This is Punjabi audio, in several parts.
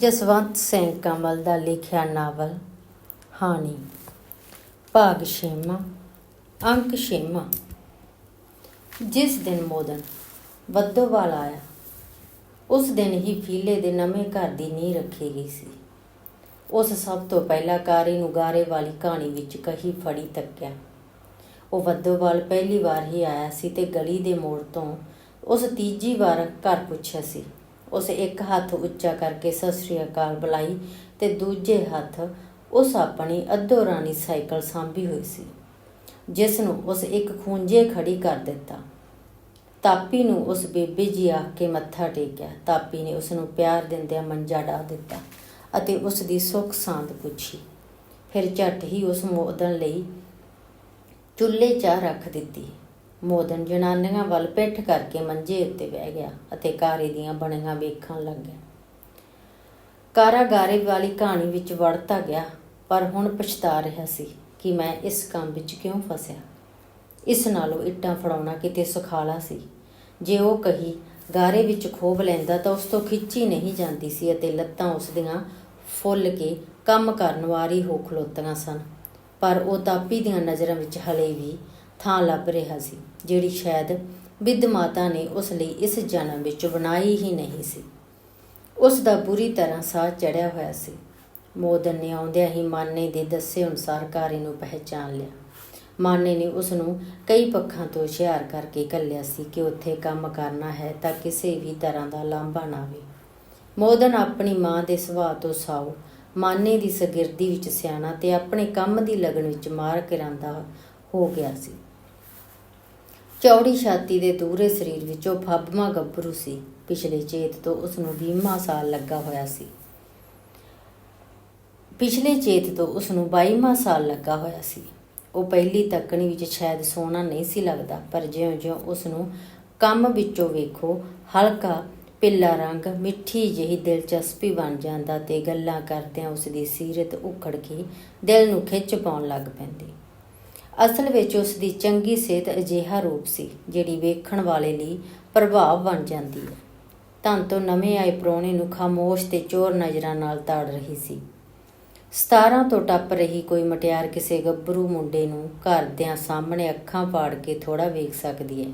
ਜਸਵੰਤ ਸਿੰਘ ਕਮਲ ਦਾ ਲਿਖਿਆ ਨਾਵਲ ਹਾਨੀ ਭਾਗ ਛੇਵਾਂ, ਅੰਕ ਛੇਵਾਂ। ਜਿਸ ਦਿਨ ਮੋਦਨ ਵੱਦੋਵਾਲ ਆਇਆ, ਉਸ ਦਿਨ ਹੀ ਫੀਲੇ ਦੇ ਨਵੇਂ ਘਰ ਦੀ ਨੀਂਹ ਰੱਖੀ ਗਈ ਸੀ। ਉਸ ਸਭ ਤੋਂ ਪਹਿਲਾਂ ਕਾਰੀ ਨੂੰ ਗਾਰੇ ਵਾਲੀ ਕਹਾਣੀ ਵਿੱਚ ਕਹੀ ਫੜੀ ਤੱਕਿਆ। ਉਹ ਵੱਦੋਵਾਲ ਪਹਿਲੀ ਵਾਰ ਹੀ ਆਇਆ ਸੀ ਤੇ ਗਲੀ ਦੇ ਮੋੜ ਤੋਂ ਉਸ ਤੀਜੀ ਵਾਰ ਘਰ ਪੁੱਛਿਆ ਸੀ। ਉਸ ਇੱਕ ਹੱਥ ਉੱਚਾ ਕਰਕੇ ਸਤਿ ਸ੍ਰੀ ਅਕਾਲ ਬੁਲਾਈ ਤੇ ਦੂਜੇ ਹੱਥ ਉਸ ਆਪਣੀ ਅੱਧੋ ਰਾਣੀ ਸਾਈਕਲ ਸਾਂਭੀ ਹੋਈ ਸੀ, ਜਿਸ ਨੂੰ ਉਸ ਇੱਕ ਖੂੰਜੇ ਖੜੀ ਕਰ ਦਿੱਤਾ। ਤਾਪੀ ਨੂੰ ਉਸ ਬੇਬੇ ਜੀ ਆਖ ਕੇ ਮੱਥਾ ਟੇਕਿਆ। ਤਾਪੀ ਨੇ ਉਸ ਨੂੰ ਪਿਆਰ ਦਿੰਦਿਆਂ ਮੰਜਾ ਢਾ ਦਿੱਤਾ ਅਤੇ ਉਸ ਦੀ ਸੁੱਖ ਸਾਂਦ ਪੁੱਛੀ। ਫਿਰ ਝੱਟ ਹੀ ਉਸ ਮੋਦਨ ਲਈ ਚੁੱਲ੍ਹੇ ਚਾਹ ਰੱਖ ਦਿੱਤੀ। ਮੋਦਨ ਜਨਾਨੀਆਂ ਵੱਲ ਪਿੱਠ ਕਰਕੇ ਮੰਜੇ ਉੱਤੇ ਬਹਿ ਗਿਆ ਅਤੇ ਕਾਰੇ ਦੀਆਂ ਬਣੀਆਂ ਵੇਖਣ ਲੱਗਿਆ ਕਾਰਾਗਾਰੇ ਵਾਲੀ ਕਹਾਣੀ ਵਿੱਚ ਵੜਤਾ ਗਿਆ, ਪਰ ਹੁਣ ਪਛਤਾ ਰਿਹਾ ਸੀ ਕਿ ਮੈਂ ਇਸ ਕੰਮ ਵਿੱਚ ਕਿਉਂ ਫਸਿਆ। ਇਸ ਨਾਲੋਂ ਇੱਟਾਂ ਫੜਾਉਣਾ ਕਿਤੇ ਸੁਖਾਲਾ ਸੀ। ਜੇ ਉਹ ਕਹੀ, ਗਾਰੇ ਵਿੱਚ ਖੋਬ ਲੈਂਦਾ ਤਾਂ ਉਸ ਤੋਂ ਖਿੱਚੀ ਨਹੀਂ ਜਾਂਦੀ ਸੀ ਅਤੇ ਲੱਤਾਂ ਉਸ ਦੀਆਂ ਫੁੱਲ ਕੇ ਕੰਮ ਕਰਨ ਵਾਰੀ ਹੋ ਖਲੋਤੀਆਂ ਸਨ। ਪਰ ਉਹ ਤਾਪੀ ਦੀਆਂ ਨਜ਼ਰਾਂ ਵਿੱਚ ਹਲੇ ਵੀ ਥਾਂ ਲੱਭ ਰਿਹਾ ਸੀ, ਜਿਹੜੀ ਸ਼ਾਇਦ ਬਿੱਧ ਮਾਤਾ ਨੇ ਉਸ ਲਈ ਇਸ ਜਨਮ ਵਿੱਚ ਬਣਾਈ ਹੀ ਨਹੀਂ ਸੀ। ਉਸ ਦਾ ਬੁਰੀ ਤਰ੍ਹਾਂ ਸਾਹ ਚੜਿਆ ਹੋਇਆ ਸੀ। ਮੋਦਨ ਨੇ ਆਉਂਦਿਆਂ ਹੀ ਮਾਨੇ ਦੇ ਦੱਸੇ ਅਨੁਸਾਰ ਕਾਰੇ ਨੂੰ ਪਹਿਚਾਨ ਲਿਆ। ਮਾਨੇ ਨੇ ਉਸ ਨੂੰ ਕਈ ਪੱਖਾਂ ਤੋਂ ਹੁਸ਼ਿਆਰ ਕਰਕੇ ਕੱਲਿਆ ਸੀ ਕਿ ਉੱਥੇ ਕੰਮ ਕਰਨਾ ਹੈ ਤਾਂ ਕਿਸੇ ਵੀ ਤਰ੍ਹਾਂ ਦਾ ਲਾਂਭਾ ਨਾ ਆਵੇ। ਮੋਦਨ ਆਪਣੀ ਮਾਂ ਦੇ ਸੁਭਾਅ ਤੋਂ ਸਾਊ, ਮਾਨੇ ਦੀ ਸਗਿਰਦੀ ਵਿੱਚ ਸਿਆਣਾ ਤੇ ਆਪਣੇ ਕੰਮ ਦੀ ਲਗਨ ਵਿੱਚ ਮਾਰ ਕਰਾਂਦਾ ਹੋ ਗਿਆ ਸੀ। ਚੌੜੀ ਛਾਤੀ ਦੇ ਦੂਰੇ ਸਰੀਰ ਵਿੱਚੋਂ ਉਹ ਫੱਬਮਾ ਗੱਭਰੂ ਸੀ। ਪਿਛਲੇ ਚੇਤ ਤੋਂ ਉਸ ਨੂੰ 20ਵਾਂ ਸਾਲ ਲੱਗਾ ਹੋਇਆ ਸੀ। ਪਿਛਲੇ ਚੇਤ ਤੋਂ ਉਸ ਨੂੰ 22ਵਾਂ ਸਾਲ ਲੱਗਾ ਹੋਇਆ ਸੀ। ਉਹ ਪਹਿਲੀ ਤੱਕਣੀ ਵਿੱਚ ਸ਼ਾਇਦ ਸੋਹਣਾ ਨਹੀਂ ਸੀ ਲੱਗਦਾ, ਪਰ ਜਿਉਂ-ਜਿਉਂ ਉਸ ਨੂੰ ਕੰਮ ਵਿੱਚੋਂ ਵੇਖੋ, ਹਲਕਾ ਪਿੱਲਾ ਰੰਗ, ਮਿੱਠੀ ਜਿਹੀ ਦਿਲਚਸਪੀ ਬਣ ਜਾਂਦਾ ਤੇ ਗੱਲਾਂ ਕਰਦਿਆਂ ਉਸ ਦੀ ਸੀਰਤ ਉਖੜ ਕੇ ਦਿਲ ਨੂੰ ਖਿੱਚ ਪਾਉਣ ਲੱਗ ਪੈਂਦੀ। ਅਸਲ ਵਿੱਚ ਉਸ ਦੀ ਚੰਗੀ ਸਿਹਤ ਅਜਿਹਾ ਰੂਪ ਸੀ, ਜਿਹੜੀ ਵੇਖਣ ਵਾਲੇ ਲਈ ਪ੍ਰਭਾਵ ਬਣ ਜਾਂਦੀ ਹੈ। ਧੰਨ ਤੋਂ ਨਵੇਂ ਆਏ ਪ੍ਰਾਹੁਣੇ ਨੂੰ ਖਾਮੋਸ਼ ਤੇ ਚੋਰ ਨਜ਼ਰਾਂ ਨਾਲ ਤਾੜ ਰਹੀ ਸੀ। 17 ਤੋਂ ਟੱਪ ਰਹੀ ਕੋਈ ਮਟਿਆਰ ਕਿਸੇ ਗੱਭਰੂ ਮੁੰਡੇ ਨੂੰ ਘਰਦਿਆਂ ਸਾਹਮਣੇ ਅੱਖਾਂ ਪਾੜ ਕੇ ਥੋੜਾ ਵੇਖ ਸਕਦੀ ਹੈ,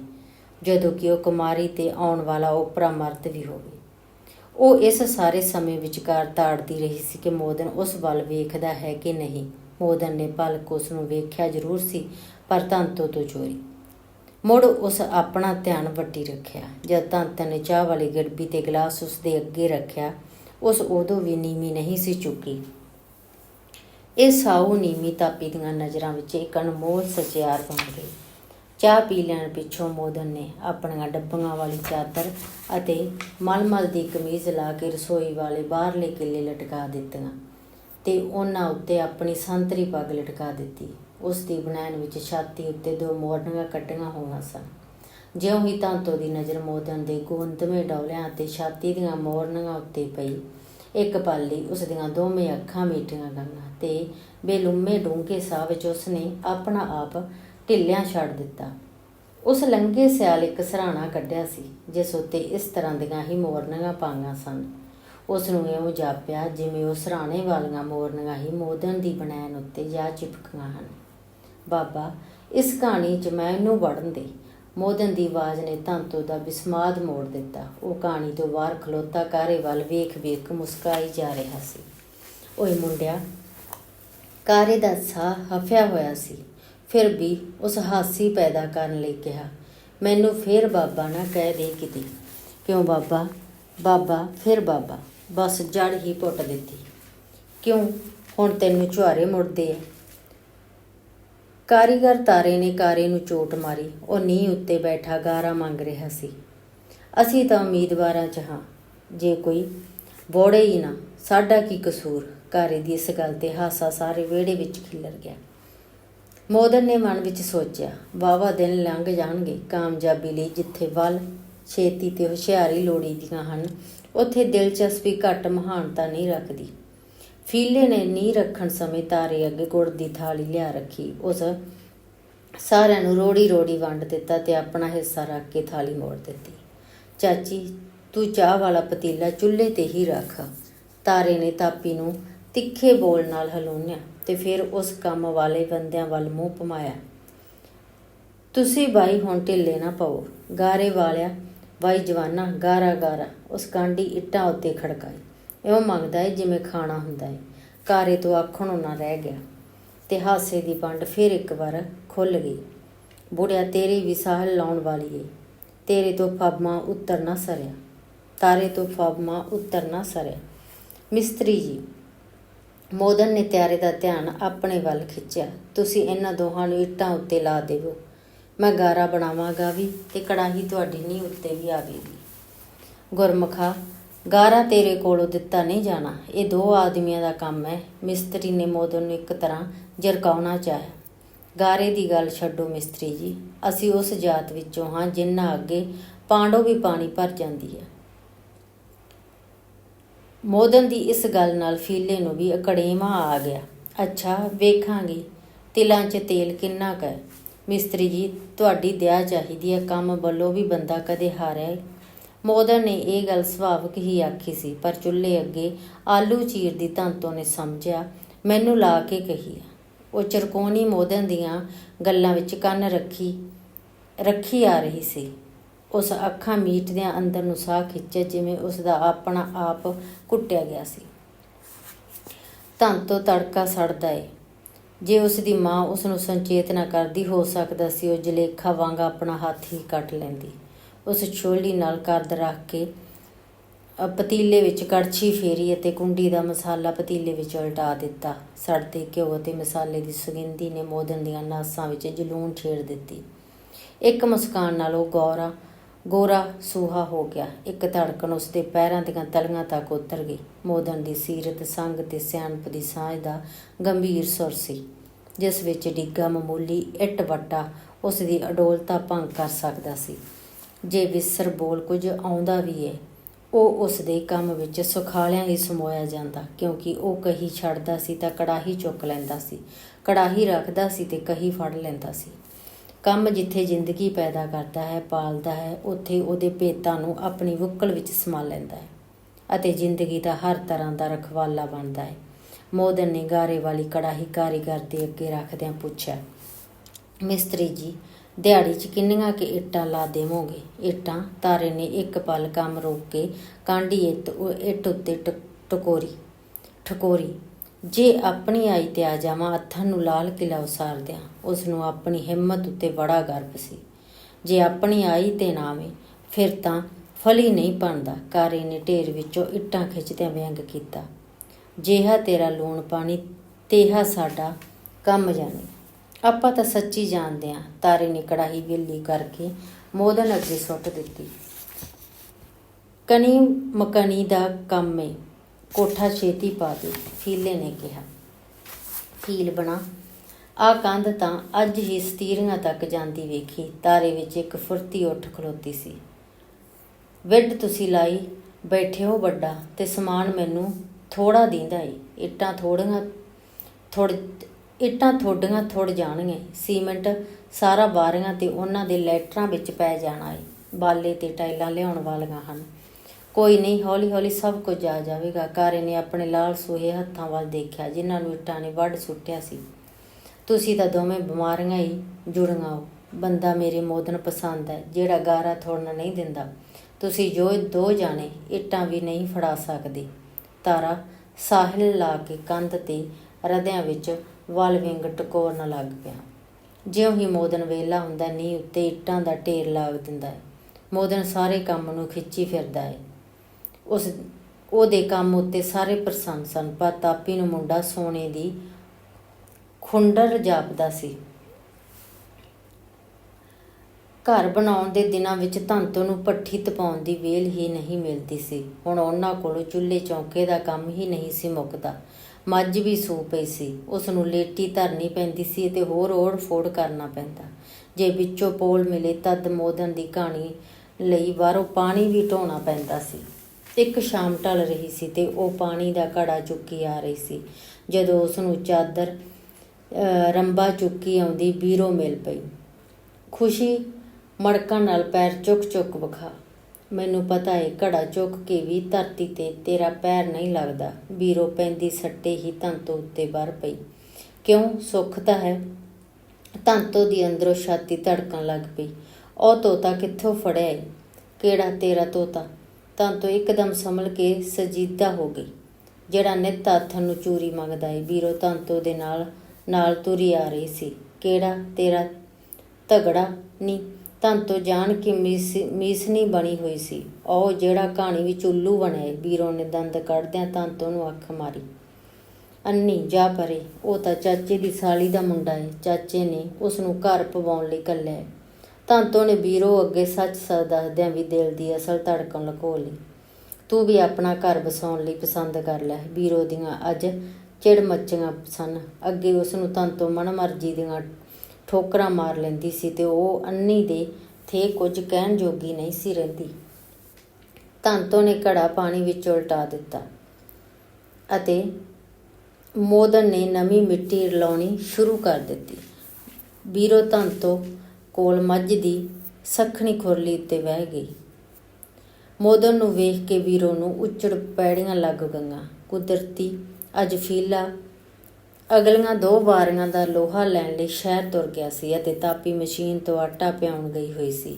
ਜਦੋਂ ਕਿ ਉਹ ਕੁਮਾਰੀ ਤੇ ਆਉਣ ਵਾਲਾ ਓਪਰਾ ਮਰਦ ਵੀ ਹੋਵੇ। ਉਹ ਇਸ ਸਾਰੇ ਸਮੇਂ ਵਿਚਕਾਰ ਤਾੜਦੀ ਰਹੀ ਸੀ ਕਿ ਮੋਦਨ ਉਸ ਵੱਲ ਵੇਖਦਾ ਹੈ ਕਿ ਨਹੀਂ। ਮੋਦਨ ਨੇ ਪਲਕ ਉਸ ਨੂੰ ਵੇਖਿਆ ਜ਼ਰੂਰ ਸੀ, ਪਰ ਤੰਤੋ ਤੋਂ ਚੋਰੀ। ਮੁੜ ਉਸ ਆਪਣਾ ਧਿਆਨ ਵੱਡੀ ਰੱਖਿਆ। ਜਦ ਤੰਤ ਨੇ ਚਾਹ ਵਾਲੀ ਗੜਬੀ ਤੇ ਗਲਾਸ ਉਸ ਦੇ ਅੱਗੇ ਰੱਖਿਆ, ਉਸ ਉਦੋਂ ਵੀ ਨੀਮੀ ਨਹੀਂ ਸੀ ਚੁੱਕੀ ਇਹ ਸਾਊ ਨੀਮੀ ਤਾਪੀ ਦੀਆਂ ਨਜ਼ਰਾਂ ਵਿੱਚ ਇੱਕ ਅਨਮੋਲ ਸਚਿਆਰ ਬਣ ਗਈ। ਚਾਹ ਪੀ ਲੈਣ ਪਿੱਛੋਂ ਮੋਦਨ ਨੇ ਆਪਣੀਆਂ ਡੱਬੀਆਂ ਵਾਲੀ ਚਾਦਰ ਅਤੇ ਮਲਮਲ ਦੀ ਕਮੀਜ਼ ਲਾ ਕੇ ਰਸੋਈ ਵਾਲੇ ਬਾਹਰਲੇ ਕਿੱਲੇ ਲਟਕਾ ਦਿੱਤੀਆਂ। ਤੇ ਉਹਨਾਂ ਉੱਤੇ ਆਪਣੀ ਸੰਤਰੀ ਪੱਗ ਲਟਕਾ ਦਿੱਤੀ। ਉਸ ਦੀ ਬਨੈਣ ਵਿੱਚ ਛਾਤੀ ਉੱਤੇ ਦੋ ਮੋਰਨੀਆਂ ਕੱਟੀਆਂ ਹੋਈਆਂ ਸਨ। ਜਿਉਂ ਹੀ ਤਾਂਤੋ ਦੀ ਨਜ਼ਰ ਮੋਦਨ ਦੇ ਗੋਂਦਵੇਂ ਡੌਲਿਆਂ ਤੇ ਛਾਤੀ ਦੀਆਂ ਮੋਰਨੀਆਂ ਉੱਤੇ ਪਈ, ਇੱਕ ਪਾਲੀ ਉਸ ਦੀਆਂ ਦੋਵੇਂ ਅੱਖਾਂ ਮੀਟੀਆਂ ਗਈਆਂ ਤੇ ਬੇਲੁੰਮੇ ਡੂੰਘੇ ਸਾਹ ਵਿੱਚ ਉਸ ਨੇ ਆਪਣਾ ਆਪ ਢਿੱਲਿਆਂ ਛੱਡ ਦਿੱਤਾ। ਉਸ ਲੰਗੇ ਸਿਆਲ ਇੱਕ ਸਰਾਣਾ ਕੱਢਿਆ ਸੀ, ਜਿਸ ਉੱਤੇ ਇਸ ਤਰ੍ਹਾਂ ਦੀਆਂ ਹੀ ਮੋਰਨੀਆਂ ਪਾਈਆਂ ਸਨ। ਉਸ ਨੂੰ ਇਉਂ ਜਾਪਿਆ ਜਿਵੇਂ ਉਹ ਸਰਾਣੇ ਵਾਲੀਆਂ ਮੋਰਨੀਆਂ ਹੀ ਮੋਦਨ ਦੀ ਬਣੈਣ ਉੱਤੇ ਜਾ ਚਿਪਕੀਆਂ ਹਨ। ਬਾਬਾ, ਇਸ ਕਹਾਣੀ 'ਚ ਮੈਂ ਇਹਨੂੰ ਵੜਨ ਦੇ। ਮੋਦਨ ਦੀ ਆਵਾਜ਼ ਨੇ ਤੰਤੋ ਦਾ ਬਿਸਮਾਦ ਮੋੜ ਦਿੱਤਾ। ਉਹ ਕਹਾਣੀ ਤੋਂ ਬਾਹਰ ਖਲੋਤਾ ਕਾਰੇ ਵੱਲ ਵੇਖ ਵੇਖ ਮੁਸਕਾਈ ਜਾ ਰਿਹਾ ਸੀ। ਓਏ ਮੁੰਡਿਆ, ਕਾਰੇ ਦਾ ਸਾਹ ਹਫਿਆ ਹੋਇਆ ਸੀ। ਫਿਰ ਵੀ ਉਸ ਹਾਸੀ ਪੈਦਾ ਕਰਨ ਲਈ ਕਿਹਾ, ਮੈਨੂੰ ਫਿਰ ਬਾਬਾ ਨਾ ਕਹਿ ਦੇ ਕਿਤੇ। ਕਿਉਂ ਬਾਬਾ? ਬਾਬਾ, ਫਿਰ ਬਾਬਾ। ਬਸ ਜੜ ਹੀ ਪੁੱਟ ਦਿੱਤੀ। ਕਿਉਂ? ਹੁਣ ਤੈਨੂੰ ਝੁਆਰੇ ਮੁੜਦੇ ਆ। ਕਾਰੀਗਰ ਤਾਰੇ ਨੇ ਕਾਰੇ ਨੂੰ ਚੋਟ ਮਾਰੀ। ਉਹ ਨੀਂਹ ਉੱਤੇ ਬੈਠਾ ਗਾਰਾ ਮੰਗ ਰਿਹਾ ਸੀ। ਅਸੀਂ ਤਾਂ ਉਮੀਦਵਾਰਾਂ 'ਚ ਹਾਂ। ਜੇ ਕੋਈ ਬੋੜੇ ਹੀ ਨਾ, ਸਾਡਾ ਕੀ ਕਸੂਰ? ਕਾਰੇ ਦੀ ਇਸ ਗੱਲ ਤੇ ਹਾਸਾ ਸਾਰੇ ਵਿਹੜੇ ਵਿੱਚ ਖਿਲਰ ਗਿਆ। ਮੋਦਨ ਨੇ ਮਨ ਵਿੱਚ ਸੋਚਿਆ ਵਾਵਾ ਦਿਨ ਲੰਘ ਜਾਣਗੇ। ਕਾਮਯਾਬੀ ਲਈ ਜਿੱਥੇ ਵੱਲ ਛੇਤੀ ਤੇ ਹੁਸ਼ਿਆਰੀ ਲੋੜੀਂਦੀਆਂ ਹਨ ਉੱਥੇ ਦਿਲਚਸਪੀ ਘੱਟ ਮਹਾਨਤਾ ਨਹੀਂ ਰੱਖਦੀ। ਫੀਲੇ ਨੇ ਨੀ ਰੱਖਣ ਸਮੇਂ ਤਾਰੇ ਅੱਗੇ ਗੁੜ ਦੀ ਥਾਲੀ ਲਿਆ ਰੱਖੀ। ਉਸ ਸਾਰਿਆਂ ਨੂੰ ਰੋੜੀ ਰੋੜੀ ਵੰਡ ਦਿੱਤਾ ਤੇ ਆਪਣਾ ਹਿੱਸਾ ਰੱਖ ਕੇ ਥਾਲੀ ਮੋੜ ਦਿੱਤੀ। ਚਾਚੀ, ਤੂੰ ਚਾਹ ਵਾਲਾ ਪਤੀਲਾ ਚੁੱਲ੍ਹੇ ਤੇ ਹੀ ਰੱਖ। ਤਾਰੇ ਨੇ ਤਾਪੀ ਨੂੰ ਤਿੱਖੇ ਬੋਲ ਨਾਲ ਹਲੂਣਿਆ ਤੇ ਫਿਰ ਉਸ ਕੰਮ ਵਾਲੇ ਬੰਦਿਆਂ ਵੱਲ ਮੂੰਹ ਪਮਾਇਆ ਤੁਸੀਂ ਬਾਈ ਹੁਣ ਢਿੱਲੇ ਨਾ ਪਾਓ। ਗਾਰੇ ਵਾਲਿਆ ਵਾਈ ਜਵਾਨਾ ਗਾਰਾ ਗਾਰਾ, ਉਸ ਕਾਂਡੀ ਇੱਟਾਂ ਉੱਤੇ ਖੜਕਾਈ। ਇਉਂ ਮੰਗਦਾ ਏ ਜਿਵੇਂ ਖਾਣਾ ਹੁੰਦਾ ਏ। ਕਾਰੇ ਤੋਂ ਆਖਣੋਂ ਨਾ ਰਹਿ ਗਿਆ। ਤੇ ਹਾਸੇ ਦੀ ਪੰਡ ਫਿਰ ਇੱਕ ਵਾਰ ਖੁੱਲ ਗਈ। ਬੁੜਿਆ, ਤੇਰੀ ਵੀ ਸਾਹਲ ਲਾਉਣ ਵਾਲੀ ਏ। ਤੇਰੇ ਤੋਂ ਫਾਬਮਾ ਉੱਤਰ ਨਾ ਸਰਿਆ। ਤਾਰੇ ਤੋਂ ਫਾਬਮਾ ਉੱਤਰ ਨਾ ਸਰਿਆ। ਮਿਸਤਰੀ ਜੀ, ਮੋਦਨ ਨੇ ਤਿਆਰੇ ਦਾ ਧਿਆਨ ਆਪਣੇ ਵੱਲ ਖਿੱਚਿਆ। ਤੁਸੀਂ ਇਹਨਾਂ ਦੋਹਾਂ ਨੂੰ ਇੱਟਾਂ ਉੱਤੇ ਲਾ ਦੇਵੋ। ਮੈਂ ਗਾਰਾ ਬਣਾਵਾਂਗਾ ਵੀ ਤੇ ਕੜਾਹੀ ਤੁਹਾਡੀ ਨੀ ਉੱਤੇ ਵੀ ਆਵੇਗੀ ਗੁਰਮੁਖਾ, ਗਾਰਾ ਤੇਰੇ ਕੋਲੋਂ ਦਿੱਤਾ ਨਹੀਂ ਜਾਣਾ। ਇਹ ਦੋ ਆਦਮੀਆਂ ਦਾ ਕੰਮ ਹੈ। ਮਿਸਤਰੀ ਨੇ ਮੋਦਨ ਨੂੰ ਇੱਕ ਤਰ੍ਹਾਂ ਜਰਕਾਉਣਾ ਚਾਹਿਆ। ਗਾਰੇ ਦੀ ਗੱਲ ਛੱਡੋ ਮਿਸਤਰੀ ਜੀ। ਅਸੀਂ ਉਸ ਜਾਤ ਵਿੱਚੋਂ ਹਾਂ ਜਿਨ੍ਹਾਂ ਅੱਗੇ ਪਾਂਡੋ ਵੀ ਪਾਣੀ ਭਰ ਜਾਂਦੀ ਹੈ। ਮੋਦਨ ਦੀ ਇਸ ਗੱਲ ਨਾਲ ਫੀਲੇ ਨੂੰ ਵੀ ਅਕੜੇਮਾ ਆ ਗਿਆ। ਅੱਛਾ, ਵੇਖਾਂਗੇ। ਤਿਲਾਂ 'ਚ ਤੇਲ ਕਿੰਨਾ ਕੁ ਹੈ? ਮਿਸਤਰੀ ਜੀ, ਤੁਹਾਡੀ ਦਇਆ ਚਾਹੀਦੀ ਹੈ, ਕੰਮ ਵੱਲੋਂ ਵੀ ਬੰਦਾ ਕਦੇ ਹਾਰਿਆ ਏ। ਮੋਦਨ ਨੇ ਇਹ ਗੱਲ ਸੁਭਾਵਕ ਹੀ ਆਖੀ ਸੀ, ਪਰ ਚੁੱਲ੍ਹੇ ਅੱਗੇ ਆਲੂ ਚੀਰ ਦੀ ਧੰਤੋਂ ਨੇ ਸਮਝਿਆ ਮੈਨੂੰ ਲਾ ਕੇ ਕਹੀ ਉਹ ਚਰਕੋਣੀ ਮੋਦਨ ਦੀਆਂ ਗੱਲਾਂ ਵਿੱਚ ਕੰਨ ਰੱਖੀ ਰੱਖੀ ਆ ਰਹੀ ਸੀ। ਉਸ ਅੱਖਾਂ ਮੀਟਦਿਆਂ ਅੰਦਰ ਨੂੰ ਸਾਹ ਖਿੱਚਿਆ, ਜਿਵੇਂ ਉਸ ਦਾ ਆਪਣਾ ਆਪ ਕੁੱਟਿਆ ਗਿਆ ਸੀ। ਧੰਤੋਂ ਤੜਕਾ ਸੜਦਾ ਏ। ਜੇ ਉਸ ਦੀ ਮਾਂ ਉਸ ਨੂੰ ਸੰਚੇਤ ਨਾ ਕਰਦੀ, ਹੋ ਸਕਦਾ ਸੀ ਉਹ ਜਲੇਖਾ ਵਾਂਗ ਆਪਣਾ ਹੱਥ ਹੀ ਕੱਟ ਲੈਂਦੀ। ਉਸ ਛੋਲੀ ਨਾਲ ਕਰਦ ਰੱਖ ਕੇ ਪਤੀਲੇ ਵਿੱਚ ਕੜਛੀ ਫੇਰੀ ਅਤੇ ਕੁੰਡੀ ਦਾ ਮਸਾਲਾ ਪਤੀਲੇ ਵਿੱਚ ਉਲਟਾ ਦਿੱਤਾ। ਸੜਦੇ ਘਿਓ ਅਤੇ ਮਸਾਲੇ ਦੀ ਸੁਗੰਧੀ ਨੇ ਮੋਦਨ ਦੀਆਂ ਨਾਸਾਂ ਵਿੱਚ ਜਲੂਣ ਛੇੜ ਦਿੱਤੀ। ਇੱਕ ਮੁਸਕਾਨ ਨਾਲ ਉਹ ਗੌਰਾ ਗੋਰਾ ਸੂਹਾ ਹੋ ਗਿਆ। ਇੱਕ ਧੜਕਣ ਉਸ ਦੇ ਪੈਰਾਂ ਦੀਆਂ ਤਲੀਆਂ ਤੱਕ ਉਤਰ ਗਈ। ਮੋਦਨ ਦੀ ਸੀਰਤ ਸੰਗ ਤੇ ਸਿਆਣਪ ਦੀ ਸਾਂਝ ਦਾ ਗੰਭੀਰ ਸੁਰ ਸੀ, ਜਿਸ ਵਿੱਚ ਡਿੱਗਾ ਮਾਮੂਲੀ ਇੱਟ ਵੱਟਾ ਉਸ ਦੀ ਅਡੋਲਤਾ ਭੰਗ ਕਰ ਸਕਦਾ ਸੀ। ਜੇ ਵਿਸਰ ਬੋਲ ਕੁਝ ਆਉਂਦਾ ਵੀ ਏ, ਉਹ ਉਸ ਦੇ ਕੰਮ ਵਿੱਚ ਸੁਖਾਲਿਆਂ ਹੀ ਸਮੋਇਆ ਜਾਂਦਾ, ਕਿਉਂਕਿ ਉਹ ਕਹੀ ਛੱਡਦਾ ਸੀ ਤਾਂ ਕੜਾਹੀ ਚੁੱਕ ਲੈਂਦਾ ਸੀ। ਕੜਾਹੀ ਰੱਖਦਾ ਸੀ ਤੇ ਕਹੀ ਫੜ ਲੈਂਦਾ ਸੀ। ਕੰਮ ਜਿੱਥੇ ਜ਼ਿੰਦਗੀ ਪੈਦਾ ਕਰਦਾ ਹੈ, ਪਾਲਦਾ ਹੈ, ਉੱਥੇ ਉਹਦੇ ਭੇਤਾਂ ਨੂੰ ਆਪਣੀ ਵੁੱਕਲ ਵਿੱਚ ਸਮਾ ਲੈਂਦਾ ਹੈ ਅਤੇ ਜ਼ਿੰਦਗੀ ਦਾ ਹਰ ਤਰ੍ਹਾਂ ਦਾ ਰਖਵਾਲਾ ਬਣਦਾ ਹੈ। ਮੋਦਨ ਨੇ ਗਾਰੇ ਵਾਲੀ ਕੜਾਹੀ ਕਾਰੀਗਰ ਦੇ ਅੱਗੇ ਰੱਖਦਿਆਂ ਪੁੱਛਿਆ, ਮਿਸਤਰੀ ਜੀ, ਦਿਹਾੜੀ 'ਚ ਕਿੰਨੀਆਂ ਕਿ ਇੱਟਾਂ ਲਾ ਦੇਵੋਗੇ? ਇੱਟਾਂ? ਤਾਰੇ ਨੇ ਇੱਕ ਪਲ ਕੰਮ ਰੋਕ ਕੇ ਕਾਂਡੀ ਇੱਟ ਇੱਟ ਉੱਤੇ ਟ- ਟਕੋਰੀ, ਠਕੋਰੀ, ਜੇ ਆਪਣੀ ਆਈ ਤੇ ਆ ਜਾਵਾਂ, ਅੱਥਾਂ ਨੂੰ ਲਾਲ ਕਿਲਾ ਉਸਾਰ ਦਿਆਂ। ਉਸ ਨੂੰ ਆਪਣੀ ਹਿੰਮਤ ਉੱਤੇ ਬੜਾ ਗਰਵ ਸੀ। ਜੇ ਆਪਣੀ ਆਈ ਤੇ ਨਾ ਆਵੇ, ਫਿਰ ਤਾਂ ਫਲੀ ਨਹੀਂ ਬਣਦਾ। ਕਾਰੇ ਨੇ ਢੇਰ ਵਿੱਚੋਂ ਇੱਟਾਂ ਖਿੱਚਦਿਆਂ ਵਿਅੰਗ ਕੀਤਾ। ਜਿਹਾ ਤੇਰਾ ਲੂਣ ਪਾਣੀ, ਤੇਹਾ ਸਾਡਾ ਕੰਮ ਜਾਣੇ। ਆਪਾਂ ਤਾਂ ਸੱਚੀ ਜਾਣਦੇ ਆ, ਤਾਰੇ ਨੇ ਕੜਾਹੀ ਗਿੱਲੀ ਕਰਕੇ ਮੋਦਨ ਅੱਗੇ ਸੁੱਟ ਦਿੱਤੀ। ਕਨੀ ਮਕਣੀ ਦਾ ਕੰਮ ਏ, ਕੋਠਾ ਛੇਤੀ ਪਾ ਦੇ, ਫੀਲੇ ਨੇ ਕਿਹਾ। ਫੀਲ ਬਣਾ ਆ ਕੰਧ ਤਾਂ ਅੱਜ ਹੀ ਸਤੀਰੀਆਂ ਤੱਕ ਜਾਂਦੀ ਵੇਖੀ, ਤਾਰੇ ਵਿੱਚ ਇੱਕ ਫੁਰਤੀ ਉੱਠ ਖਲੋਤੀ ਸੀ। ਵਿੱਡ ਤੁਸੀਂ ਲਾਈ, ਬੈਠੇ ਹੋ ਵੱਡਾ, ਤੇ ਸਮਾਨ ਮੈਨੂੰ ਥੋੜਾ ਦਿੰਦਾ ਏ। ਇੱਟਾਂ ਥੋੜੀਆਂ, ਥੋੜ, ਇੱਟਾਂ ਥੋਡੀਆਂ ਥੋੜ ਜਾਣਗੇ। ਸੀਮੈਂਟ ਸਾਰਾ ਬਾਰੀਆਂ ਤੇ ਉਹਨਾਂ ਦੇ ਲੈਟਰਾਂ ਵਿੱਚ ਪੈ ਜਾਣਾ ਏ। ਬਾਲੇ ਤੇ ਟਾਈਲਾਂ ਲਿਆਉਣ ਵਾਲੀਆਂ ਹਨ। ਕੋਈ ਨਹੀਂ ਹੌਲੀ ਹੌਲੀ ਸਭ ਕੁਝ ਆ ਜਾਵੇਗਾ। ਕਾਰੇ ਨੇ ਆਪਣੇ ਲਾਲ ਸੂਹੇ ਹੱਥਾਂ ਵੱਲ ਦੇਖਿਆ, ਜਿਨ੍ਹਾਂ ਨੂੰ ਇੱਟਾਂ ਨੇ ਵੱਢ ਸੁੱਟਿਆ ਸੀ। ਤੁਸੀਂ ਤਾਂ ਦੋਵੇਂ ਬਿਮਾਰੀਆਂ ਹੀ ਜੁੜੀਆਂ ਹੋ। ਬੰਦਾ ਮੇਰੇ ਮੋਦਨ ਪਸੰਦ ਹੈ, ਜਿਹੜਾ ਗਾਰਾ ਥੋੜਨਾ ਨਹੀਂ ਦਿੰਦਾ। ਤੁਸੀਂ ਜੋ ਦੋ ਜਾਣੇ ਇੱਟਾਂ ਵੀ ਨਹੀਂ ਫੜਾ ਸਕਦੇ। ਤਾਰਾ ਸਾਹਿਲ ਲਾ ਕੇ ਕੰਧ ਤੇ ਰਦਿਆਂ ਵਿੱਚ ਵਲ ਵਿੰਗ ਟਕੋਰਨ ਲੱਗ ਪਿਆ। ਜਿਉਂ ਹੀ ਮੋਦਨ ਵੇਲਾ ਹੁੰਦਾ ਨੀ ਉੱਤੇ ਇੱਟਾਂ ਦਾ ਢੇਰ ਲਾ ਦਿੰਦਾ ਹੈ। ਮੋਦਨ ਸਾਰੇ ਕੰਮ ਨੂੰ ਖਿੱਚੀ ਫਿਰਦਾ ਹੈ। ਉਸ, ਉਹਦੇ ਕੰਮ ਉੱਤੇ ਸਾਰੇ ਪ੍ਰਸੰਨ ਸਨ, ਪਰ ਤਾਪੀ ਨੂੰ ਮੁੰਡਾ ਸੋਨੇ ਦੀ ਖੁੰਡਰ ਜਾਪਦਾ ਸੀ। ਘਰ ਬਣਾਉਣ ਦੇ ਦਿਨਾਂ ਵਿੱਚ ਧੰਤੋ ਨੂੰ ਪੱਠੀ ਤਪਾਉਣ ਦੀ ਵੇਲ ਹੀ ਨਹੀਂ ਮਿਲਦੀ ਸੀ। ਹੁਣ ਉਹਨਾਂ ਕੋਲੋਂ ਚੁੱਲ੍ਹੇ ਚੌਂਕੇ ਦਾ ਕੰਮ ਹੀ ਨਹੀਂ ਸੀ ਮੁੱਕਦਾ। ਮੱਝ ਵੀ ਸੂ ਪਈ ਸੀ। ਉਸ ਨੂੰ ਲੇਟੀ ਧਰਨੀ ਪੈਂਦੀ ਸੀ ਤੇ ਹੋਰ ਓੜ ਫੋੜ ਕਰਨਾ ਪੈਂਦਾ। ਜੇ ਵਿੱਚੋਂ ਪੋਲ ਮਿਲੇ ਤਦ ਮੋਦਨ ਦੀ ਕਹਾਣੀ ਲਈ ਬਾਹਰੋਂ ਪਾਣੀ ਵੀ ਢੋਣਾ ਪੈਂਦਾ ਸੀ। ਇੱਕ ਸ਼ਾਮ ਢਲ ਰਹੀ ਸੀ ਤੇ ਉਹ ਪਾਣੀ ਦਾ ਘੜਾ ਚੁੱਕੀ ਆ ਰਹੀ ਸੀ। ਜਦੋਂ ਉਸ ਨੂੰ ਚਾਦਰ ਰੰਬਾ ਚੁੱਕੀ ਆਉਂਦੀ ਬੀਰੋ ਮਿਲ ਪਈ। ਖੁਸ਼ੀ ਮੜਕਾਂ ਨਾਲ ਪੈਰ ਚੁੱਕ ਚੁੱਕ ਵਿਖਾ। ਮੈਨੂੰ ਪਤਾ ਏ ਘੜਾ ਚੁੱਕ ਕੇ ਵੀ ਧਰਤੀ ਤੇ ਤੇਰਾ ਪੈਰ ਨਹੀਂ ਲੱਗਦਾ। ਵੀਰੋ ਪੈਂਦੀ ਸੱਟੇ ਹੀ ਤੰਤੋ ਉੱਤੇ ਬਰ ਪਈ। ਕਿਉਂ? ਸੁੱਖ ਤਾਂ ਹੈ। ਤੰਤੋ ਦੀ ਅੰਦਰੋਂ ਛਾਤੀ ਧੜਕਣ ਲੱਗ ਪਈ। ਉਹ ਤੋਤਾ ਕਿੱਥੋਂ ਫੜਿਆ ਏ? ਕਿਹੜਾ ਤੇਰਾ ਤੋਤਾ? ਤੰਤੋ ਇੱਕਦਮ ਸੰਭਲ ਕੇ ਸਜੀਦਾ ਹੋ ਗਈ। ਜਿਹੜਾ ਨਿੱਤ ਹੱਥ ਨੂੰ ਚੂਰੀ ਮੰਗਦਾ ਏ। ਵੀਰੋ ਤੰਤੋ ਦੇ ਨਾਲ ਨਾਲ ਤੁਰੀ ਆ ਰਹੀ ਸੀ। ਕਿਹੜਾ ਤੇਰਾ ਤਗੜਾ? ਨਹੀਂ ਤੰਤੋ ਜਾਣ ਕੇ ਮੀਸਨੀ ਬਣੀ ਹੋਈ ਸੀ। ਉਹ ਜਿਹੜਾ ਕਹਾਣੀ ਵਿੱਚ ਉੱਲੂ ਬਣਿਆ ਏ ਨੇ ਦੰਦ ਕੱਢਦਿਆਂ ਤੰਤੋ ਨੂੰ ਅੱਖ ਮਾਰੀ। ਅੰਨੀ, ਜਾ ਪਰੇ। ਉਹ ਤਾਂ ਚਾਚੇ ਦੀ ਸਾਲੀ ਦਾ ਮੁੰਡਾ ਏ। ਚਾਚੇ ਨੇ ਉਸ ਨੂੰ ਘਰ ਪਵਾਉਣ ਲਈ ਕੱਲਿਆ ਏ। ਨੇ ਵੀਰੋ ਅੱਗੇ ਸੱਚ ਸੱਚ ਦੱਸਦਿਆਂ ਵੀ ਦਿਲ ਦੀ ਅਸਲ ਧੜਕਣ ਲਕੋ ਲਈ। ਤੂੰ ਵੀ ਆਪਣਾ ਘਰ ਵਸਾਉਣ ਲਈ ਪਸੰਦ ਕਰ ਲੈ। ਵੀਰੋ ਦੀਆਂ ਅੱਜ ਚਿੜ ਮੱਚੀਆਂ ਸਨ। ਅੱਗੇ ਉਸ ਨੂੰ ਮਨ ਮਰਜ਼ੀ ਦੀਆਂ ਠੋਕਰਾਂ ਮਾਰ ਲੈਂਦੀ ਸੀ ਤੇ ਉਹ ਅੰਨੀ ਦੇ ਥੇ ਕੁਝ ਕਹਿਣ ਜੋਗੀ ਨਹੀਂ ਸੀ ਰਹਿੰਦੀ। ਤੰਤੋ ਨੇ ਘੜਾ ਪਾਣੀ ਵਿੱਚ ਉਲਟਾ ਦਿੱਤਾ ਅਤੇ ਮੋਦਨ ਨੇ ਨਵੀਂ ਮਿੱਟੀ ਰਲਾਉਣੀ ਸ਼ੁਰੂ ਕਰ ਦਿੱਤੀ। ਵੀਰੋ ਤੰਤੋ ਕੋਲ ਮੱਝ ਦੀ ਸਖਣੀ ਖੁਰਲੀ ਉੱਤੇ ਬਹਿ ਗਈ। ਮੋਦਨ ਨੂੰ ਵੇਖ ਕੇ ਵੀਰੋ ਨੂੰ ਉੱਚੜ ਪੈੜੀਆਂ ਲੱਗ ਗਈਆਂ। ਕੁਦਰਤੀ ਅੱਜ ਫੀਲਾ। ਅਗਲੀਆਂ ਦੋ ਵਾਰੀਆਂ ਦਾ ਲੋਹਾ ਲੈਣ ਲਈ ਸ਼ਹਿਰ ਤੁਰ ਗਿਆ ਸੀ ਅਤੇ ਤਾਪੀ ਮਸ਼ੀਨ ਤੋਂ ਆਟਾ ਪਿਆਉਣ ਗਈ ਹੋਈ ਸੀ।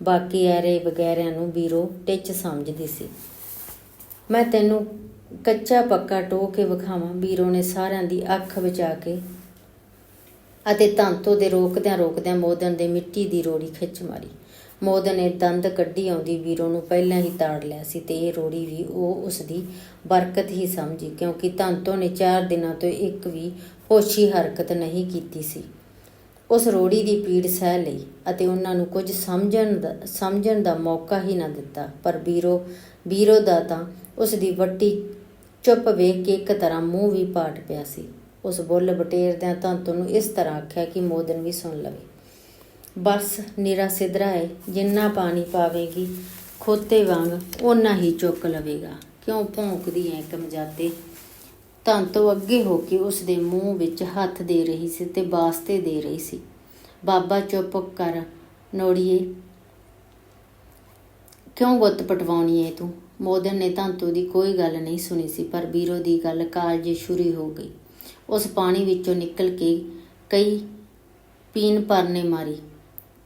ਬਾਕੀ ਐਰੇ ਵਗੈਰਿਆਂ ਨੂੰ ਵੀਰੋ ਟਿੱਚ ਸਮਝਦੀ ਸੀ। ਮੈਂ ਤੈਨੂੰ ਕੱਚਾ ਪੱਕਾ ਟੋ ਕੇ ਵਿਖਾਵਾਂ, ਵੀਰੋ ਨੇ ਸਾਰਿਆਂ ਦੀ ਅੱਖ ਬਚਾ ਕੇ ਅਤੇ ਤੰਤੋ ਦੇ ਰੋਕਦਿਆਂ ਰੋਕਦਿਆਂ ਮੋਦਨ ਦੇ ਮਿੱਟੀ ਦੀ ਰੋੜੀ ਖਿੱਚ ਮਾਰੀ। ਮੋਦਨ ਨੇ ਦੰਦ ਕੱਢੀ ਆਉਂਦੀ ਵੀਰੋ ਨੂੰ ਪਹਿਲਾਂ ਹੀ ਤਾੜ ਲਿਆ ਸੀ ਤੇ ਇਹ ਰੋੜੀ ਵੀ ਉਹ ਉਸ ਦੀ ਬਰਕਤ ਹੀ ਸਮਝੀ, ਕਿਉਂਕਿ ਧੰਤੋ ਨੇ 4 ਦਿਨਾਂ ਤੋਂ ਇੱਕ ਵੀ ਹੋਸ਼ੀ ਹਰਕਤ ਨਹੀਂ ਕੀਤੀ ਸੀ। ਉਸ ਰੋੜੀ ਦੀ ਪੀੜ ਸਹਿ ਲਈ ਅਤੇ ਉਹਨਾਂ ਨੂੰ ਕੁਝ ਸਮਝਣ ਦਾ ਸਮਝਣ ਦਾ ਮੌਕਾ ਹੀ ਨਾ ਦਿੱਤਾ। ਪਰ ਵੀਰੋ ਵੀਰੋ ਦਾ ਤਾਂ ਉਸ ਦੀ ਵੱਟੀ ਚੁੱਪ ਵੇਖ ਕੇ ਇੱਕ ਤਰ੍ਹਾਂ ਮੂੰਹ ਵੀ ਪਾਟ ਪਿਆ ਸੀ। ਉਸ ਬੁੱਲ ਬਟੇਰਦਿਆਂ ਧੰਤੋ ਨੂੰ ਇਸ ਤਰ੍ਹਾਂ ਆਖਿਆ ਕਿ ਮੋਦਨ ਵੀ ਸੁਣ ਲਵੇ। ਬਸ ਨਿਰਾ ਸਿਧਰਾ ਹੈ ਜਿੰਨਾ ਪਾਣੀ ਪਾਵੇਗੀ, ਖੋਤੇ ਵਾਂਗ ਓਨਾ ਹੀ ਚੁੱਕ ਲਵੇਗਾ। ਕਿਉਂ ਭੌਂਕਦੀ ਐ ਕਮਜਾਦੇ ਤੰਤੋ ਅੱਗੇ ਹੋ ਕੇ ਉਸ ਦੇ ਮੂੰਹ ਵਿੱਚ ਹੱਥ ਦੇ ਰਹੀ ਸੀ ਤੇ ਵਾਸਤੇ ਦੇ ਰਹੀ ਸੀ। ਬਾਬਾ ਚੁੱਪ ਕਰ, ਨੋੜੀਏ। ਕਿਉਂ ਗੁੱਤ ਪਟਵਾਉਣੀ ਏ ਤੂੰ? ਮੋਦਨ ਨੇ ਧੰਤੂ ਦੀ ਕੋਈ ਗੱਲ ਨਹੀਂ ਸੁਣੀ ਸੀ, ਪਰ ਵੀਰੋ ਦੀ ਗੱਲ ਕਾਲਜੇ ਸ਼ੁਰੂ ਹੋ ਗਈ। ਉਸ ਪਾਣੀ ਵਿੱਚੋਂ ਨਿਕਲ ਕੇ ਕਈ ਪੀਣ ਪਰਨੇ ਮਾਰੀ।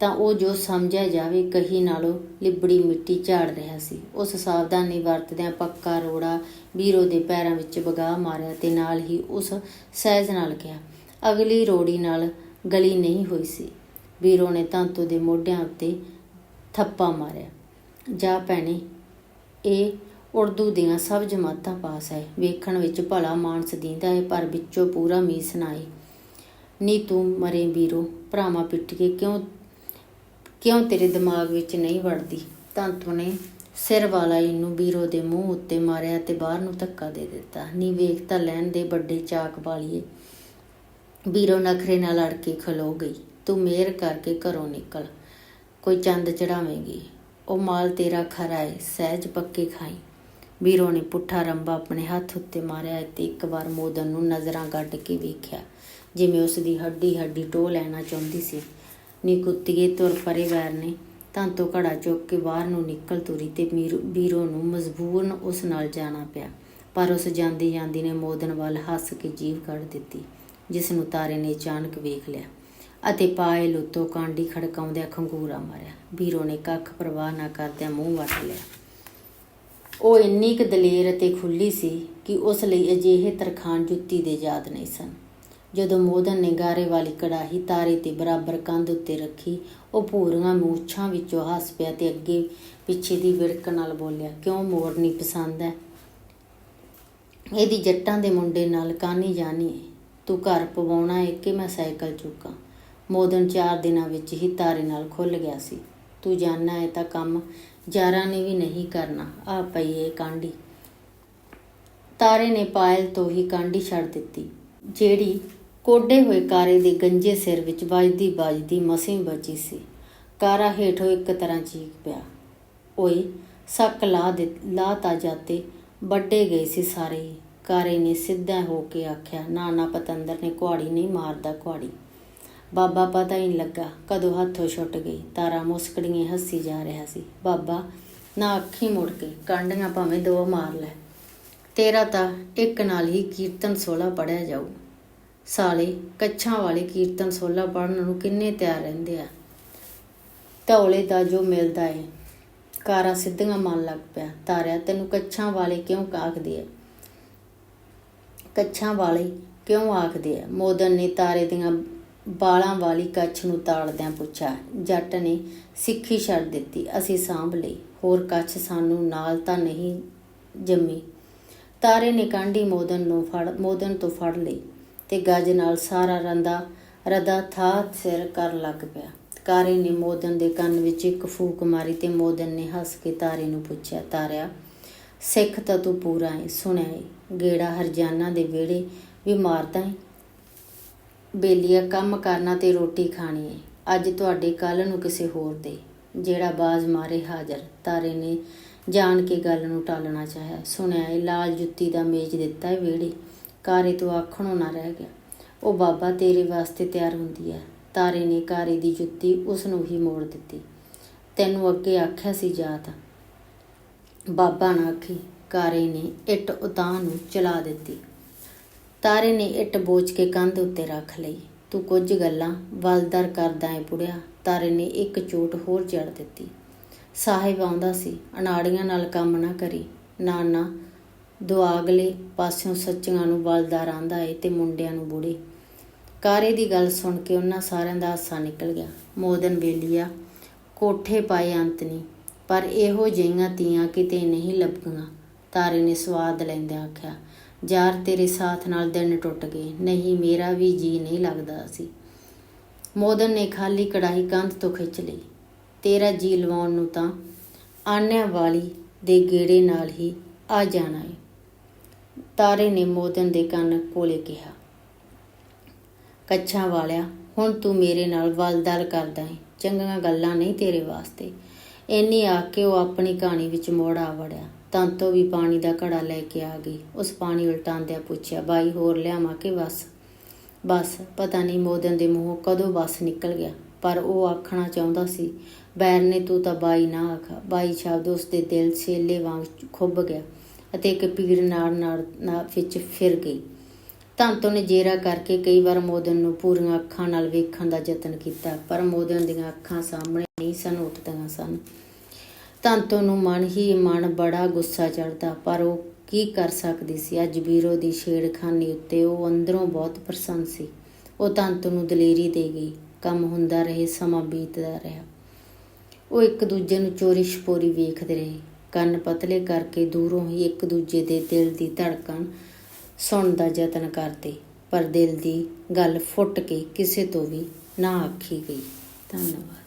ਤਾਂ ਉਹ ਜੋ ਸਮਝਿਆ ਜਾਵੇ, ਕਹੀ ਨਾਲੋਂ ਲਿਬੜੀ ਮਿੱਟੀ ਝਾੜ ਰਿਹਾ ਸੀ। ਉਸ ਸਾਵਧਾਨੀ ਵਰਤਦਿਆਂ ਪੱਕਾ ਰੋੜਾ ਵੀਰੋ ਦੇ ਪੈਰਾਂ ਵਿੱਚ ਬਗਾ ਮਾਰਿਆ ਤੇ ਨਾਲ ਹੀ ਉਸ ਸਹਿਜ ਨਾਲ ਕਿਹਾ, ਅਗਲੀ ਰੋੜੀ ਨਾਲ ਗਲੀ ਨਹੀਂ ਹੋਈ ਸੀ। ਵੀਰੋ ਨੇ ਤੰਤੂ ਦੇ ਮੋਢਿਆਂ ਉੱਤੇ ਥੱਪਾ ਮਾਰਿਆ। ਜਾ ਭੈਣੇ, ਇਹ ਉਰਦੂ ਦੀਆਂ ਸਭ ਜਮਾਤਾਂ ਪਾਸ ਹੈ ਵੇਖਣ ਵਿੱਚ ਭਲਾ ਮਾਨਸ ਦੀਂਦਾ ਹੈ ਪਰ ਵਿੱਚੋਂ ਪੂਰਾ ਮੀਸ ਨਾ ਨੀ ਤੂੰ ਮਰੇ ਵੀਰੋ ਭਰਾਵਾਂ ਪਿੱਟ ਕੇ ਕਿਉਂ ਕਿਉਂ ਤੇਰੇ ਦਿਮਾਗ ਵਿੱਚ ਨਹੀਂ ਵੜਦੀ? ਧੰਤੂ ਨੇ ਸਿਰ ਵਾਲਾ ਇਹਨੂੰ ਵੀਰੋ ਦੇ ਮੂੰਹ ਉੱਤੇ ਮਾਰਿਆ ਤੇ ਬਾਹਰ ਨੂੰ ਧੱਕਾ ਦੇ ਦਿੱਤਾ। ਨੀ ਵੇਖ ਤਾਂ ਲੈਣ ਦੇ ਵੱਡੇ ਚਾਕ ਵਾਲੀਏ। ਵੀਰੋ ਨਖਰੇ ਨਾਲ ਅੜ ਕੇ ਖਲੋ ਗਈ। ਤੂੰ ਮੇਰ ਕਰਕੇ ਘਰੋਂ ਨਿਕਲ। ਕੋਈ ਚੰਦ ਚੜਾਵੇਂਗੀ। ਉਹ ਮਾਲ ਤੇਰਾ ਖਰਾ ਏ, ਸਹਿਜ ਪੱਕੇ ਖਾਈ। ਵੀਰੋ ਨੇ ਪੁੱਠਾ ਰੰਬਾ ਆਪਣੇ ਹੱਥ ਉੱਤੇ ਮਾਰਿਆ ਤੇ ਇੱਕ ਵਾਰ ਮੋਦਨ ਨੂੰ ਨਜ਼ਰਾਂ ਗੱਡ ਕੇ ਵੇਖਿਆ, ਜਿਵੇਂ ਉਸ ਦੀ ਹੱਡੀ ਹੱਡੀ ਟੋ ਲੈਣਾ ਚਾਹੁੰਦੀ ਸੀ। ਨੀ ਕੁੱਤੀਏ ਤੁਰ ਪਰੇ ਵੈਰ ਨੇ ਤਾਂ ਤੋਂ ਘੜਾ ਚੁੱਕ ਕੇ ਬਾਹਰ ਨੂੰ ਨਿਕਲ ਤੁਰੀ ਤੇ ਮੀਰੂ- ਵੀਰੋ ਨੂੰ ਮਜਬੂਰਨ ਉਸ ਨਾਲ ਜਾਣਾ ਪਿਆ। ਪਰ ਉਸ ਜਾਂਦੀ ਜਾਂਦੀ ਨੇ ਮੋਦਨ ਵੱਲ ਹੱਸ ਕੇ ਜੀਵ ਕੱਢ ਦਿੱਤੀ, ਜਿਸ ਨੂੰ ਤਾਰੇ ਨੇ ਅਚਾਨਕ ਵੇਖ ਲਿਆ ਅਤੇ ਪਾਏ ਲੁੱਤੋਂ ਕਾਂਡੀ ਖੜਕਾਉਂਦਿਆਂ ਖੰਗੂਰਾ ਮਾਰਿਆ। ਵੀਰੋ ਨੇ ਕੱਖ ਪਰਵਾਹ ਨਾ ਕਰਦਿਆਂ ਮੂੰਹ ਵੱਟ ਲਿਆ। ਉਹ ਇੰਨੀ ਕੁ ਦਲੇਰ ਅਤੇ ਖੁੱਲੀ ਸੀ ਕਿ ਉਸ ਲਈ ਅਜਿਹੇ ਤਰਖਾਨ ਜੁੱਤੀ ਦੇ ਯਾਦ ਨਹੀਂ ਸਨ। ਜਦੋਂ ਮੋਦਨ ਨੇ ਗਾਰੇ ਵਾਲੀ ਕੜਾਹੀ ਤਾਰੇ ਤੇ ਬਰਾਬਰ ਕੰਧ ਉੱਤੇ ਰੱਖੀ, ਉਹ ਭੂਰੀਆਂ ਮੂਛਾਂ ਵਿੱਚੋਂ ਹੱਸ ਪਿਆ ਤੇ ਅੱਗੇ ਪਿੱਛੇ ਦੀ ਵਿੜਕ ਨਾਲ ਬੋਲਿਆ, ਕਿਉਂ ਮੋਰਨੀ ਪਸੰਦ ਹੈ ਇਹਦੀ ਜੱਟਾਂ ਦੇ ਮੁੰਡੇ ਨਾਲ ਕਾਨੀ ਜਾਣੀ ਹੈ ਤੂੰ ਘਰ ਪਵਾਉਣਾ ਹੈ ਕਿ ਮੈਂ ਸਾਈਕਲ ਚੁੱਕਾਂ? ਮੋਦਨ ਚਾਰ ਦਿਨਾਂ ਵਿੱਚ ਹੀ ਤਾਰੇ ਨਾਲ ਖੁੱਲ ਗਿਆ ਸੀ। ਤੂੰ ਜਾਣਾ ਏ ਤਾਂ ਕੰਮ ਜਾਰਾਂ ਨੇ ਵੀ ਨਹੀਂ ਕਰਨਾ, ਆ ਪਈ ਏ ਕਾਂਡੀ ਤਾਰੇ ਨੇ ਪਾਇਲ ਤੋਂ ਹੀ ਕਾਂਡੀ ਛੱਡ ਦਿੱਤੀ, ਜਿਹੜੀ ਕੋਡੇ ਹੋਏ ਕਾਰੇ ਦੇ ਗੰਜੇ ਸਿਰ ਵਿੱਚ ਵੱਜਦੀ ਵੱਜਦੀ ਮਸੀਂ ਬਚੀ ਸੀ। ਕਾਰਾ ਹੇਠੋਂ ਇੱਕ ਤਰ੍ਹਾਂ ਚੀਕ ਪਿਆ। ਓਏ, ਸੱਕ ਲਾ ਦੇ, ਲਾ ਤਾ ਜਾਤੇ, ਵੱਡੇ ਗਏ ਸੀ ਸਾਰੇ। ਹੀ। ਕਾਰੇ ਨੇ ਸਿੱਧਾ ਹੋ ਕੇ ਆਖਿਆ ਨਾ ਨਾ ਪਤੰਦਰ ਨੇ ਕੁਹਾੜੀ ਨਹੀਂ ਮਾਰਦਾ ਕੁਹਾੜੀ। ਬਾਬਾ ਪਤਾ ਹੀ ਨਹੀਂ ਲੱਗਾ ਕਦੋਂ ਹੱਥੋਂ ਛੁੱਟ ਗਈ। ਤਾਰਾ ਮੁਸਕੜੀਆਂ ਹੱਸੀ ਜਾ ਰਿਹਾ ਸੀ। ਬਾਬਾ, ਨਾ ਅੱਖੀ ਮੁੜ ਕੇ, ਕਾਂਡੀਆਂ ਭਾਵੇਂ ਦੋ ਮਾਰ ਲੈ। ਤੇਰਾ ਤਾਂ ਇੱਕ ਨਾਲ ਹੀ ਕੀਰਤਨ ਸੋਲਾ ਪੜਿਆ ਜਾਊ। ਸਾਲੇ ਕੱਛਾਂ ਵਾਲੇ ਕੀਰਤਨ ਸੋਲਾ ਪੜਨ ਨੂੰ ਕਿੰਨੇ ਤਿਆਰ ਰਹਿੰਦੇ ਆ। ਧੌਲੇ ਦਾ ਜੋ ਮਿਲਦਾ ਏ, ਕਾਰਾ ਸਿੱਧੀਆਂ ਮਨ ਲੱਗ ਪਿਆ। ਤਾਰਿਆ, ਤੈਨੂੰ ਕੱਛਾਂ ਵਾਲੇ ਕਿਉਂ ਆਖਦੇ ਆ? ਕੱਛਾਂ ਵਾਲੇ ਕਿਉਂ ਆਖਦੇ ਆ? ਮੋਦਨ ਨੇ ਤਾਰੇ ਦੀਆਂ ਬਾਲਾਂ ਵਾਲੀ ਕੱਛ ਨੂੰ ਤਾੜਦਿਆਂ ਪੁੱਛਿਆ। ਜੱਟ ਨੇ ਸਿੱਖੀ ਛੱਡ ਦਿੱਤੀ, ਅਸੀਂ ਸਾਂਭ ਲਈ। ਹੋਰ ਕੱਛ ਸਾਨੂੰ ਨਾਲ ਤਾਂ ਨਹੀਂ ਜੰਮੀ। ਤਾਰੇ ਨੇ ਕਾਂਢੀ ਮੋਦਨ ਨੂੰ ਫੜ, ਮੋਦਨ ਤੋਂ ਫੜ ਲਈ। ਤੇ ਗੱਜ ਨਾਲ ਸਾਰਾ ਰੰਦਾ ਰਦਾ ਥਾ ਸਿਰ ਕਰਨ ਲੱਗ ਪਿਆ। ਕਾਰੇ ਨੇ ਮੋਦਨ ਦੇ ਕੰਨ ਵਿੱਚ ਇੱਕ ਫੂਕ ਮਾਰੀ ਤੇ ਮੋਦਨ ਨੇ ਹੱਸ ਕੇ ਤਾਰੇ ਨੂੰ ਪੁੱਛਿਆ, ਤਾਰਿਆ, ਸਿੱਖ ਤਾਂ ਤੂੰ ਪੂਰਾ ਹੈ ਸੁਣਿਆ ਏ? ਗੇੜਾ ਹਰਜਾਨਾ ਦੇ ਵਿਹੜੇ ਵੀ ਮਾਰਦਾ ਹੈ ਬੇਲੀਆ, ਕੰਮ ਕਰਨਾ ਤੇ ਰੋਟੀ ਖਾਣੀ ਏ। ਅੱਜ ਤੁਹਾਡੇ ਕੱਲ ਨੂੰ ਕਿਸੇ ਹੋਰ ਦੇ। ਜਿਹੜਾ ਬਾਜ਼ ਮਾਰੇ ਹਾਜ਼ਰ, ਤਾਰੇ ਨੇ ਜਾਣ ਕੇ ਗੱਲ ਨੂੰ ਟਾਲਣਾ ਚਾਹਿਆ। ਸੁਣਿਆ ਏ, ਲਾਲ ਜੁੱਤੀ ਦਾ ਮੇਜ਼ ਦਿੱਤਾ ਏ ਵਿਹੜੇ। ਕਾਰੇ ਤੋਂ ਆਖਣੋਂ ਨਾ ਰਹਿ ਗਿਆ। ਉਹ ਬਾਬਾ ਤੇਰੇ ਵਾਸਤੇ ਤਿਆਰ ਹੁੰਦੀ ਹੈ। ਤਾਰੇ ਨੇ ਕਾਰੇ ਦੀ ਜੁੱਤੀ ਉਸ ਨੂੰ ਹੀ ਮੋੜ ਦਿੱਤੀ। ਤੈਨੂੰ ਅੱਗੇ ਆਖਿਆ ਸੀ ਜਾਤ ਬਾਬਾ ਨਾ ਆਖੀ, ਕਾਰੇ ਨੇ ਇੱਟ ਉਤਾਂ ਨੂੰ ਚਲਾ ਦਿੱਤੀ। ਤਾਰੇ ਨੇ ਇੱਟ ਬੋਝ ਕੇ ਕੰਧ ਉੱਤੇ ਰੱਖ ਲਈ। ਤੂੰ ਕੁਝ ਗੱਲਾਂ ਵਲਦਰ ਕਰਦਾ ਏ ਪੁੜਿਆ। ਤਾਰੇ ਨੇ ਇੱਕ ਚੋਟ ਹੋਰ ਜੜ ਦਿੱਤੀ। ਸਾਹਿਬ ਆਉਂਦਾ ਸੀ, ਅਨਾੜੀਆਂ ਨਾਲ ਕੰਮ ਨਾ ਕਰੀ। ਨਾ ਨਾ ਦੁਆਗਲੇ ਪਾਸਿਓਂ ਸੱਚੀਆਂ ਨੂੰ ਬਲਦਾਰ ਆਂਦਾ ਏ ਤੇ ਮੁੰਡਿਆਂ ਨੂੰ ਬੁੜੇ। ਕਾਰੇ ਦੀ ਗੱਲ ਸੁਣ ਕੇ ਉਹਨਾਂ ਸਾਰਿਆਂ ਦਾ ਹਾਸਾ ਨਿਕਲ ਗਿਆ। ਮੋਦਨ ਵੇਲੀਆ ਕੋਠੇ ਪਾਏ ਅੰਤਨੀ, ਪਰ ਇਹੋ ਜਿਹੀਆਂ ਤੀਆਂ ਕਿਤੇ ਨਹੀਂ ਲੱਭੀਆਂ। ਤਾਰੇ ਨੇ ਸਵਾਦ ਲੈਂਦੇ ਆਖਿਆ, ਯਾਰ ਤੇਰੇ ਸਾਥ ਨਾਲ ਦਿਨ ਟੁੱਟ ਗਏ, ਨਹੀਂ ਮੇਰਾ ਵੀ ਜੀ ਨਹੀਂ ਲੱਗਦਾ ਸੀ। ਮੋਦਨ ਨੇ ਖਾਲੀ ਕੜਾਹੀ ਕੰਧ ਤੋਂ ਖਿੱਚ ਲਈ। ਤੇਰਾ ਜੀ ਲਵਾਉਣ ਨੂੰ ਤਾਂ ਆਨਿਆਂ ਵਾਲੀ ਦੇ ਗੇੜੇ ਨਾਲ ਹੀ ਆ ਜਾਣਾ ਏ। ਤਾਰੇ ਨੇ ਮੋਦਨ ਦੇ ਕੰਨ ਕੋਲੇ ਕਿਹਾ, ਕੱਛਾਂ ਵਾਲਿਆ, ਹੁਣ ਤੂੰ ਮੇਰੇ ਨਾਲ ਵਲਦਰ ਕਰਦਾ ਏ। ਚੰਗੀਆਂ ਗੱਲਾਂ ਨਹੀਂ ਤੇਰੇ ਵਾਸਤੇ। ਇੰਨੀ ਆ ਕੇ ਉਹ ਆਪਣੀ ਕਹਾਣੀ ਵਿੱਚ ਮੋੜ ਆ ਵੜਿਆ। ਤੰਤੋ ਵੀ ਪਾਣੀ ਦਾ ਘੜਾ ਲੈ ਕੇ ਆ ਗਈ। ਉਸ ਪਾਣੀ ਉਲਟਾਉਂਦਿਆਂ ਪੁੱਛਿਆ, ਬਾਈ, ਹੋਰ ਲਿਆਵਾਂ ਕਿ ਬਸ? ਬਸ, ਪਤਾ ਨਹੀਂ ਮੋਦਨ ਦੇ ਮੂੰਹੋਂ ਕਦੋਂ ਬਸ ਨਿਕਲ ਗਿਆ, ਪਰ ਉਹ ਆਖਣਾ ਚਾਹੁੰਦਾ ਸੀ, ਬੈਰ ਨੇ ਤੂੰ ਤਾਂ ਬਾਈ ਨਾ ਆਖਾ। ਬਾਈ ਸ਼ਬਦ ਉਸ ਦੇ ਦਿਲ ਛੇਲੇ ਵਾਂਗ ਖੁੱਭ ਗਿਆ। ਅਤੇ ਇੱਕ ਪੀੜ ਨਾੜ ਨਾੜ ਵਿੱਚ ਫਿਰ ਗਈ। ਧੰਤੋ ਨੇ ਜੇਰਾ ਕਰਕੇ ਕਈ ਵਾਰ ਮੋਦਨ ਨੂੰ ਪੂਰੀਆਂ ਅੱਖਾਂ ਨਾਲ ਵੇਖਣ ਦਾ ਯਤਨ ਕੀਤਾ, ਪਰ ਮੋਦਨ ਦੀਆਂ ਅੱਖਾਂ ਸਾਹਮਣੇ ਨਹੀਂ ਸਨ, ਉੱਠਦੀਆਂ ਸਨ। ਧੰਤੋ ਨੂੰ ਮਨ ਹੀ ਮਨ ਬੜਾ ਗੁੱਸਾ ਚੜਦਾ ਪਰ ਉਹ ਕੀ ਕਰ ਸਕਦੀ ਸੀ? ਅੱਜ ਵੀਰੋ ਦੀ ਛੇੜਖਾਨੀ ਉੱਤੇ ਉਹ ਅੰਦਰੋਂ ਬਹੁਤ ਪ੍ਰਸੰਨ ਸੀ। ਉਹ ਧੰਤੋ ਨੂੰ ਦਲੇਰੀ ਦੇ ਗਈ, ਕੰਮ ਹੁੰਦਾ ਰਹੇ, ਸਮਾਂ ਬੀਤਦਾ ਰਿਹਾ। ਉਹ ਇੱਕ ਦੂਜੇ ਨੂੰ ਚੋਰੀ ਛਪੋਰੀ ਵੇਖਦੇ ਰਹੇ। ਕੰਨ ਪਤਲੇ ਕਰਕੇ ਦੂਰੋਂ ਹੀ ਇੱਕ ਦੂਜੇ ਦੇ ਦਿਲ ਦੀ ਧੜਕਣ ਸੁਣਨ ਦਾ ਯਤਨ ਕਰਦੇ, ਪਰ ਦਿਲ ਦੀ ਗੱਲ ਫੁੱਟ ਕੇ ਕਿਸੇ ਤੋਂ ਵੀ ਨਾ ਆਖੀ ਗਈ। ਧੰਨਵਾਦ।